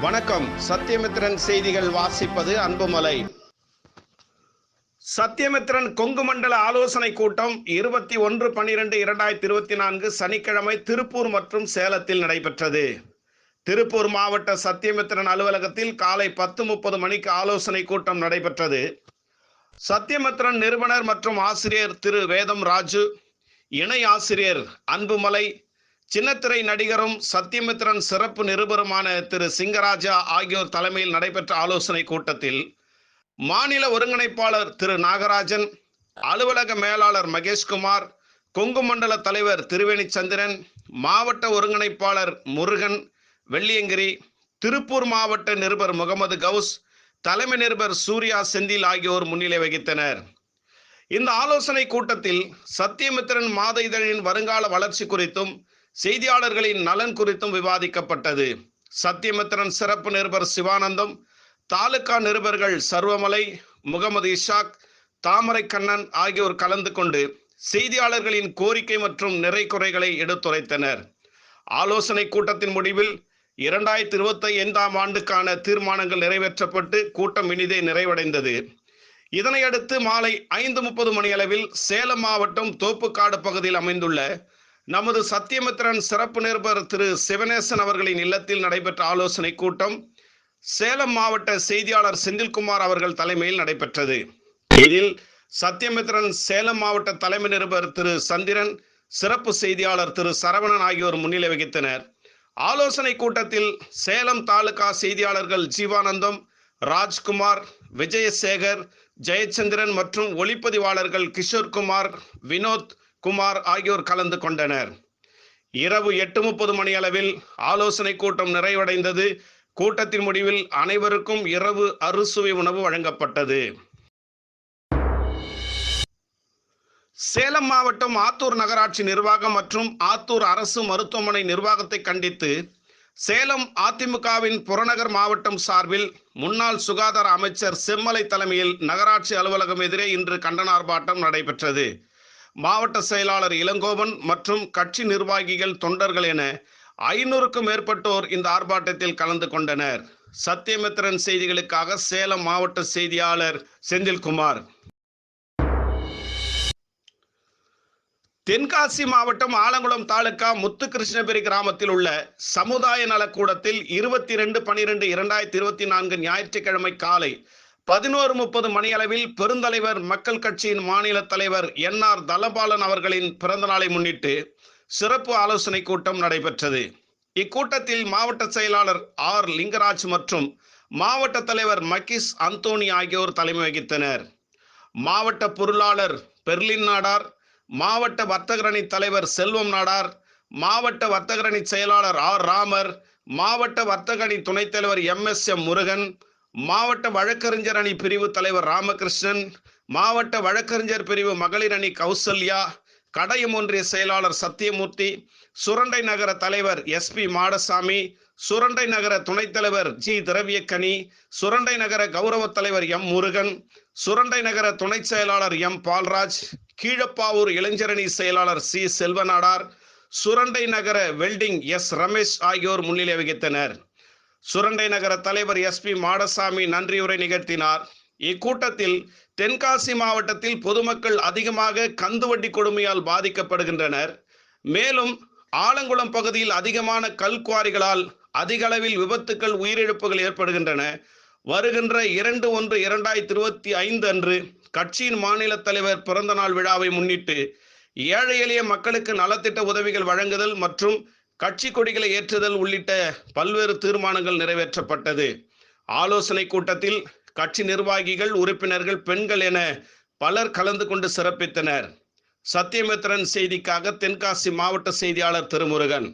வணக்கம். சத்தியமித்திரன் செய்திகள் வாசிப்பது அன்புமலை. சத்தியமித்திரன் கொங்கு மண்டல ஆலோசனை கூட்டம் இருபத்தி ஒன்று பன்னிரெண்டு இரண்டாயிரத்தி இருபத்தி நான்கு சனிக்கிழமை திருப்பூர் மற்றும் சேலத்தில் நடைபெற்றது. திருப்பூர் மாவட்ட சத்தியமித்திரன் அலுவலகத்தில் காலை பத்து முப்பது மணிக்கு ஆலோசனை கூட்டம் நடைபெற்றது. சத்தியமித்திரன் நிறுவனர் மற்றும் ஆசிரியர் திரு வேதம் ராஜு இணை ஆசிரியர் அன்புமலை சின்னத்திரை நடிகரும் சத்தியமித்ரன் சிறப்பு நிருபருமான திரு சிங்கராஜா ஆகியோர் தலைமையில் நடைபெற்ற ஆலோசனை கூட்டத்தில் மாநில ஒருங்கிணைப்பாளர் திரு நாகராஜன் அலுவலக மேலாளர் மகேஷ்குமார் கொங்கு மண்டல தலைவர் திருவேணி சந்திரன் மாவட்ட ஒருங்கிணைப்பாளர் முருகன் வெள்ளியங்கிரி திருப்பூர் மாவட்ட நிருபர் முகமது கவுஸ் தலைமை நிருபர் சூர்யா செந்தில் ஆகியோர் முன்னிலை வகித்தனர். இந்த ஆலோசனை கூட்டத்தில் சத்தியமித்திரன் மாத இதழின் வருங்கால வளர்ச்சி குறித்தும் செய்தியாளர்களின் நலன் குறித்தும் விவாதிக்கப்பட்டது. சத்தியமித்திரன் சிறப்பு நிருபர் சிவானந்தம் தாலுகா நிருபர்கள் சர்வமலை முகமது இஷாக் தாமரை கண்ணன் ஆகியோர் கலந்து கொண்டு செய்தியாளர்களின் கோரிக்கை மற்றும் நிறை குறைகளை எடுத்துரைத்தனர். ஆலோசனை கூட்டத்தின் முடிவில் இரண்டாயிரத்தி இருபத்தி ஐந்தாம் ஆண்டுக்கான தீர்மானங்கள் நிறைவேற்றப்பட்டு கூட்டம் இனிதே நிறைவடைந்தது. இதனையடுத்து மாலை ஐந்து முப்பது மணியளவில் சேலம் மாவட்டம் தோப்புக்காடு பகுதியில் அமைந்துள்ள நமது சத்தியமித்திரன் சிறப்பு நிருபர் திரு சிவனேசன் அவர்களின் இல்லத்தில் நடைபெற்ற ஆலோசனை கூட்டம் சேலம் மாவட்ட செய்தியாளர் செந்தில்குமார் அவர்கள் தலைமையில் நடைபெற்றது. இதில் சத்தியமித்திரன் சேலம் மாவட்ட தலைமை நிருபர் திரு சந்திரன் சிறப்பு செய்தியாளர் திரு சரவணன் ஆகியோர் முன்னிலை வகித்தனர். ஆலோசனை கூட்டத்தில் சேலம் தாலுகா செய்தியாளர்கள் ஜீவானந்தம் ராஜ்குமார் விஜயசேகர் ஜெயச்சந்திரன் மற்றும் ஒளிப்பதிவாளர்கள் கிஷோர்குமார் வினோத் குமார் ஆகியோர் கலந்து கொண்டனர். இரவு எட்டு முப்பது மணி அளவில் ஆலோசனை கூட்டம் நிறைவடைந்தது. கூட்டத்தின் முடிவில் அனைவருக்கும் இரவு அறுசுவை உணவு வழங்கப்பட்டது. சேலம் மாவட்டம் ஆத்தூர் நகராட்சி நிர்வாகம் மற்றும் ஆத்தூர் அரசு மருத்துவமனை நிர்வாகத்தை கண்டித்து சேலம் அதிமுகவின் புறநகர் மாவட்டம் சார்பில் முன்னாள் சுகாதார அமைச்சர் செம்மலை தலைமையில் நகராட்சி அலுவலகம் எதிரே இன்று கண்டன ஆர்ப்பாட்டம் நடைபெற்றது. மாவட்ட செயலாளர் இளங்கோவன் மற்றும் கட்சி நிர்வாகிகள் தொண்டர்கள் என ஐநூறுக்கும் மேற்பட்டோர் இந்த ஆர்ப்பாட்டத்தில் கலந்து கொண்டனர். சத்தியமித்திரன் செய்திகளுக்காக சேலம் மாவட்ட செய்தியாளர் செந்தில்குமார். தென்காசி மாவட்டம் ஆலங்குளம் தாலுகா முத்துகிருஷ்ணகிரி கிராமத்தில் உள்ள சமுதாய நலக்கூடத்தில் இருபத்தி ரெண்டு பனிரெண்டு இரண்டாயிரத்தி இருபத்தி நான்கு ஞாயிற்றுக்கிழமை காலை பதினோரு முப்பது மணியளவில் பெருந்தலைவர் மக்கள் கட்சியின் மாநில தலைவர் என் ஆர் தலபாலன் அவர்களின் பிறந்த நாளை முன்னிட்டு சிறப்பு ஆலோசனை கூட்டம் நடைபெற்றது. இக்கூட்டத்தில் மாவட்ட செயலாளர் ஆர் லிங்கராஜ் மற்றும் மாவட்ட தலைவர் மக்கிஸ் அந்தோனி ஆகியோர் தலைமை வகித்தனர். மாவட்ட பொருளாளர் பெர்லின் நாடார் மாவட்ட வர்த்தகரணி தலைவர் செல்வம் நாடார் மாவட்ட வர்த்தகரணி செயலாளர் ஆர் ராமர் மாவட்ட வர்த்தகணி துணைத் தலைவர் எம் எஸ் எம் முருகன் மாவட்ட வழக்கறிஞர் அணி பிரிவு தலைவர் ராமகிருஷ்ணன் மாவட்ட வழக்கறிஞர் பிரிவு மகளிர் அணி கௌசல்யா கடையம் ஒன்றிய செயலாளர் சத்தியமூர்த்தி சுரண்டை நகர தலைவர் எஸ்பி மாடசாமி சுரண்டை நகர துணைத் தலைவர் ஜி திரவியக்கனி சுரண்டை நகர கௌரவ தலைவர் எம் முருகன் சுரண்டை நகர துணைச் செயலாளர் எம் பால்ராஜ் கீழப்பாவூர் இளைஞரணி செயலாளர் சி செல்வநாடார் சுரண்டை நகர வெல்டிங் எஸ் ரமேஷ் ஆகியோர் முன்னிலை வகித்தனர். சுரண்டை நகர தலைவர் எஸ்பி மாடசாமி நன்றியுரை நிகழ்த்தினார். இக்கூட்டத்தில் தென்காசி மாவட்டத்தில் பொதுமக்கள் அதிகமாக கந்துவட்டி கொடுமையால் பாதிக்கப்படுகின்றனர். மேலும் ஆலங்குளம் பகுதியில் அதிகமான கல்குவாரிகளால் அதிக அளவில் விபத்துக்கள் உயிரிழப்புகள் ஏற்படுகின்றன. வருகின்ற இரண்டு ஒன்று இரண்டாயிரத்தி இருபத்தி ஐந்து அன்று கட்சியின் மாநில தலைவர் பிறந்த நாள் விழாவை முன்னிட்டு ஏழை எளிய மக்களுக்கு நலத்திட்ட உதவிகள் வழங்குதல் மற்றும் கட்சி கொடிகளை ஏற்றுதல் உள்ளிட்ட பல்வேறு தீர்மானங்கள் நிறைவேற்றப்பட்டது. ஆலோசனை கூட்டத்தில் கட்சி நிர்வாகிகள் உறுப்பினர்கள் பெண்கள் என பலர் கலந்து கொண்டு சிறப்பித்தனர். சத்தியமித்திரன் செய்திக்காக தென்காசி மாவட்ட செய்தியாளர் திருமுருகன்.